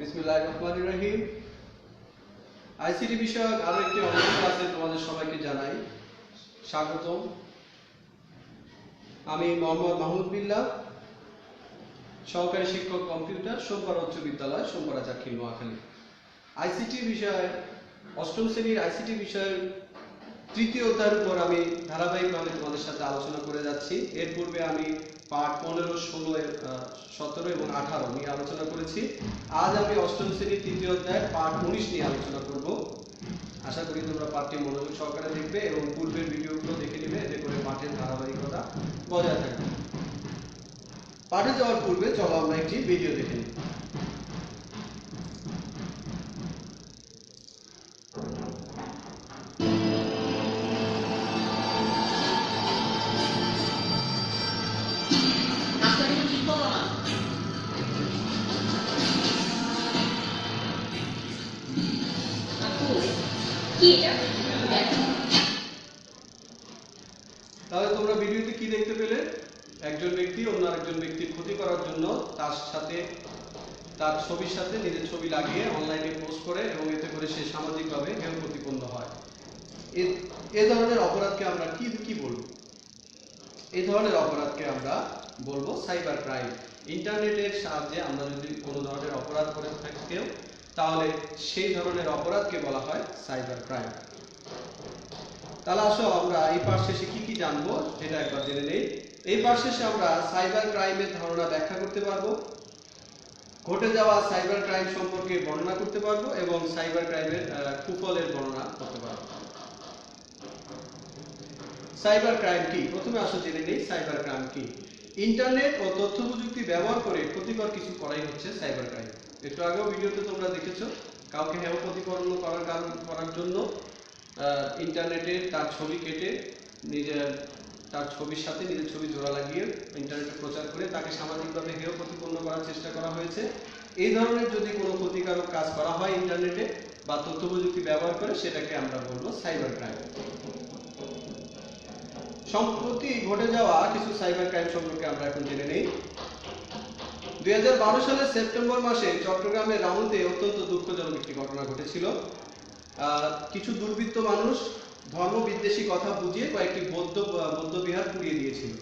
বিসমিল্লাহ সহকারী শিক্ষক কম্পিউটার, সোমবার উচ্চ বিদ্যালয়, সোমবার চাকরি নোয়াখালী। আইসিটি বিষয়ে, অষ্টম শ্রেণির আইসিটি বিষয়ের তৃতীয় অধ্যায়ের উপর আমি ধারাবাহিকভাবে তোমাদের সাথে আলোচনা করে যাচ্ছি। এর পূর্বে আমি পাঠ পনেরো, ষোলো সতেরো এবং আঠারো নিয়ে আলোচনা করেছি। আজ আমি অষ্টম শ্রেণির তৃতীয় অধ্যায় পাঠ উনিশ নিয়ে আলোচনা করব। আশা করি তোমরা পাঠটি মনোযোগ সহকারে দেখবে এবং পূর্বের ভিডিওগুলো দেখে নেবে, এতে করে পাঠের ধারাবাহিকতা বজায় থাকবে। পাঠে যাওয়ার পূর্বে চলো আমরা একটি ভিডিও দেখে নিই। তাহলে তোমরা ভিডিওতে কি দেখতে পেলে? একজন ব্যক্তি অন্য আরেকজন ব্যক্তির ক্ষতি করার জন্য তার সাথে, তার ছবির সাথে নিজের ছবি লাগিয়ে অনলাইনে পোস্ট করে এবং এতে করে সে সামাজিকভাবে হেয় প্রতিপন্ন হয়। এ- ধরনের অপরাধকে আমরা কি কি বলব? এই ধরনের অপরাধকে আমরা বলব সাইবার ক্রাইম। ইন্টারনেটের সাহায্যে আমরা যদি কোনো ধরনের অপরাধ করে থাকি কেউ তাহলে সেই ধরনের অপরাধকে বলা হয় সাইবার ক্রাইম। তাহলে আসো আমরা এই পাঠ শেষে কি কি জানব সেটা একবার জেনে নেই। এই পাঠ শেষে আমরা সাইবার ক্রাইমের ধারণা ব্যাখ্যা করতে পারব। ঘটে যাওয়া সাইবার ক্রাইম সম্পর্কে বর্ণনা করতে পারব এবং সাইবার ক্রাইমের কুফলের বর্ণনা করতে পারব। সাইবার ক্রাইম কি? প্রথমে আসো জেনে নেই সাইবার ক্রাইম কি। ইন্টারনেট ও তথ্য প্রযুক্তি ব্যবহার করে ক্ষতিকর কিছু করাই হচ্ছে সাইবার ক্রাইম একটু আগেও ভিডিওতে তোমরা দেখেছ, কাউকে হেয় প্রতিপন্ন করার কারণ, করার জন্য ইন্টারনেটে তার ছবি কেটে নিজের, তার ছবির সাথে নিজের ছবি জোড়া লাগিয়ে ইন্টারনেটে প্রচার করে তাকে সামাজিকভাবে হেয় প্রতিপন্ন করার চেষ্টা করা হয়েছে। এই ধরনের যদি কোনো ক্ষতিকারক কাজ করা হয় ইন্টারনেটে বা তথ্য প্রযুক্তি ব্যবহার করে, সেটাকে আমরা বলব সাইবার ক্রাইম সম্প্রতি ঘটে যাওয়া কিছু সাইবার ক্রাইম সম্পর্কে আমরা এখন জেনে নেই। দুই সালের সেপ্টেম্বর মাসে চট্টগ্রামের রাউন্ডে অত্যন্ত দুঃখজনক একটি ঘটনা ঘটেছিল। কিছু দুর্বৃত্ত মানুষ ধর্ম বিদ্বেষী কথা বুঝিয়ে কয়েকটি বৌদ্ধ বৌদ্ধ বিহার পুড়িয়ে দিয়েছিল।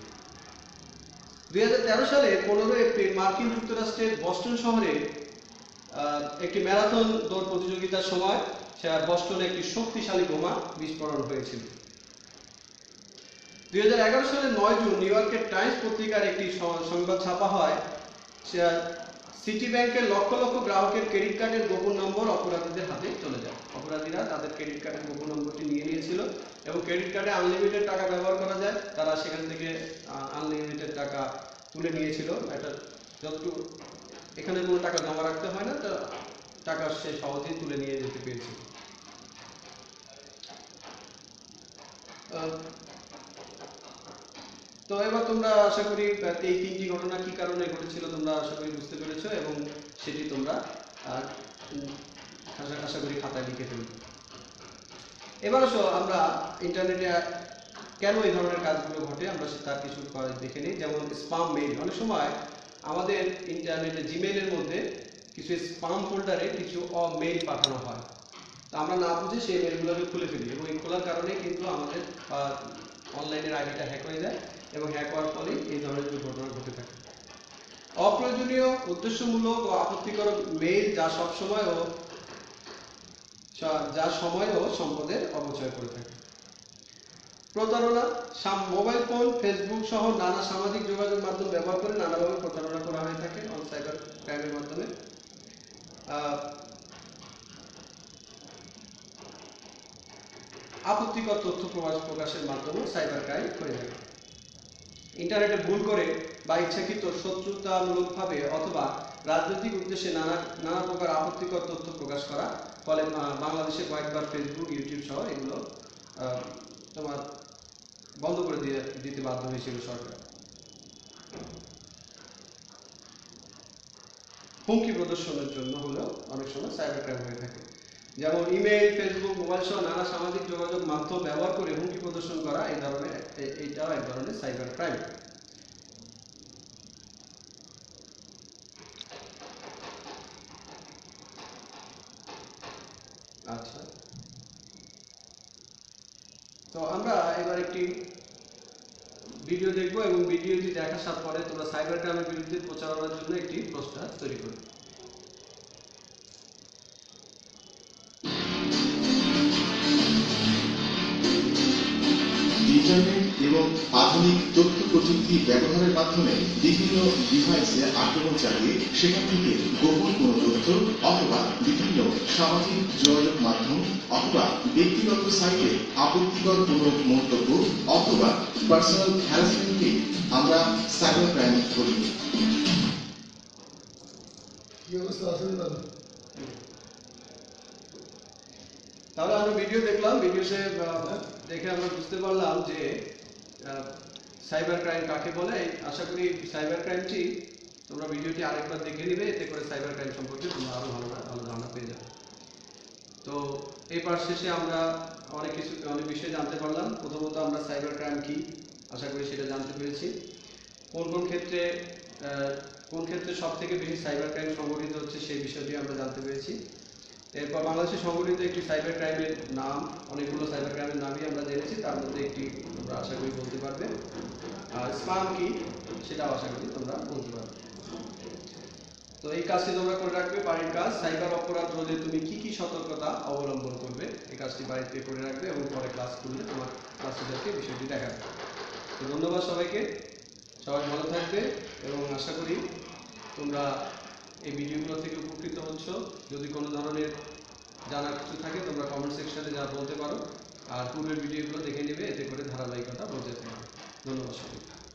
দুই হাজার তেরো সালে পনেরো এপ্রিল মার্কিন যুক্তরাষ্ট্রের বস্টন শহরে একটি ম্যারাথন দৌড় প্রতিযোগিতার সময় বস্টনে একটি শক্তিশালী বোমা বিস্ফোরণ হয়েছিল। দুই হাজার এগারো সালের নয় জুন নিউ ইয়র্কের টাইমস পত্রিকার একটি সংবাদ ছাপা হয় সিটি ব্যাংকের লক্ষ লক্ষ গ্রাহকের ক্রেডিট কার্ডের গোপন নম্বর অপরাধীদের হাতে চলে যায়। অপরাধীরা তাদের ক্রেডিট কার্ডের গোপন নম্বরটি নিয়ে নিয়েছিল এবং ক্রেডিট কার্ডে আনলিমিটেড টাকা ব্যবহার করা যায়। তারা সেখান থেকে আনলিমিটেড টাকা তুলে নিয়েছিল। এটা যতটুকু, এখানে কোনো টাকা জমা রাখতে হয় না, তো টাকা সে সহজেই তুলে নিয়ে যেতে পেরেছিল। তো এবার তোমরা আশা করি এই তিনটি ঘটনা কি কারণে ঘটেছিল তোমরা আশা করি বুঝতে পেরেছ এবং সেটি তোমরা আশা করি খাতায় লিখে ফেলবে। এবার আসো, আমরা ইন্টারনেটে কেন এই ধরনের কাজগুলো ঘটে আমরা তার কিছু দেখে নিই। যেমন স্পাম মেইল অনেক সময় আমাদের ইন্টারনেটে জিমেইলের মধ্যে কিছু স্পাম ফোল্ডারে কিছু মেইল পাঠানো হয়। তা আমরা না বুঝে সেই মেইলগুলোকে খুলে ফেলি এবং এই খোলার কারণে কিন্তু আমাদের অনলাইনের আইডিটা হ্যাক হয়ে যায় এবং হ্যাক হওয়ার ফলেই এই ধরনের দুর্ঘটনা ঘটে থাকে। অপ্রয়োজনীয়, উদ্দেশ্যমূলক ও আপত্তিকর মেইল যা সবসময় ও যা সময় ও সম্পদের অপচয় করে থাকে। প্রতারণা মোবাইল ফোন ফেসবুক সহ নানা সামাজিক যোগাযোগ মাধ্যম ব্যবহার করে নানাভাবে প্রতারণা করা হয়ে থাকে অন সাইবার ক্রাইমের মাধ্যমে। আপত্তিকর তথ্য প্রকাশ প্রকাশের মাধ্যমে সাইবার ক্রাইম হয়ে থাকে। ইন্টারনেটে ভুল করে বা ইচ্ছাকৃত শত্রুতামূলকভাবে অথবা রাজনৈতিক উদ্দেশ্যে নানা নানা প্রকার আপত্তিকর তথ্য প্রকাশ করা, ফলে বাংলাদেশে কয়েকবার ফেসবুক ইউটিউব সহ এগুলো তোমার বন্ধ করে দিয়ে, দিতে বাধ্য হয়েছিল সরকার। হুমকি প্রদর্শনের জন্য হলেও অনেক সময় সাইবার ক্রাইম হয়ে থাকে। যেমন ইমেইল ফেসবুক মোবাইল সহ নানা সামাজিক যোগাযোগ মাধ্যম ব্যবহার করে হুমকি প্রদর্শন করা এই ধরনের এইটাও এক ধরনের সাইবার ক্রাইম আচ্ছা। তো আমরা এবার একটি ভিডিও দেখব এবং ভিডিওটি দেখার সাথে পরে তোমরা সাইবার ক্রাইমের বিরুদ্ধে প্রচারণার জন্য একটি পোস্টার তৈরি করবে। ইন্টারনেট এবং আধুনিক তথ্য প্রযুক্তি ব্যবহারের মাধ্যমে বিভিন্ন ডিভাইসে আক্রমণ চালিয়ে সেখান থেকে গোপন কোনো তথ্য অথবা বিভিন্ন সামাজিক যোগাযোগ মাধ্যম অথবা ব্যক্তিগত সাইটে আপত্তিকর কোনো মন্তব্য অথবা পার্সোনাল হ্যারাসমেন্টকে আমরা সাইবার ক্রাইম বলি। কি অবস্থা? আসলে দাদা তাহলে আমরা ভিডিও দেখলাম ভিডিওতে দেখে আমরা বুঝতে পারলাম যে সাইবার ক্রাইম কাকে বলে? আশা করি সাইবার ক্রাইমটি তোমরা ভিডিওটি আরেকবার দেখে নিবে, এতে করে সাইবার ক্রাইম সম্পর্কে তোমরা আরও ভালো ভালো ধারণা পেয়ে যাবে। তো এই পাঠ শেষে আমরা অনেক কিছু, অনেক বিষয় জানতে পারলাম। প্রথমত আমরা সাইবার ক্রাইম কি? আশা করি সেটা জানতে পেরেছি। কোন কোন ক্ষেত্রে কোন ক্ষেত্রে সব থেকে বেশি সাইবার ক্রাইম সংঘটিত হচ্ছে সেই বিষয়টি আমরা জানতে পেরেছি। এরপর বাংলাদেশে সংগঠিত একটি সাইবার ক্রাইমের নাম, অনেকগুলো সাইবার ক্রাইমের নামই আমরা জেনেছি, তার মধ্যে একটি তোমরা আশা করি বলতে পারবে। আর স্পাম কি, সেটাও আশা করি তোমরা বলতে পারবে। তো এই কাজটি তোমরা করে রাখবে, বাড়ির কাজ। সাইবার অপরাধ রোধে তুমি কি কি সতর্কতা অবলম্বন করবে, এই কাজটি বাড়িতে করে রাখবে এবং পরে ক্লাস করলে তোমার ক্লাস টিচারকে বিষয়টি দেখাবে। তো ধন্যবাদ সবাইকে। সবাই ভালো থাকবে এবং আশা করি তোমরা এই ভিডিওগুলো থেকে উপকৃত হচ্ছ। যদি কোনো ধরনের জানার কিছু থাকে, তোমরা কমেন্ট সেকশনে যা বলতে পারো। আর পূর্বের ভিডিওগুলো দেখে নেবে, এতে করে ধারাবাহিকতা বজায় থাকবে ধন্যবাদ সবাইকে।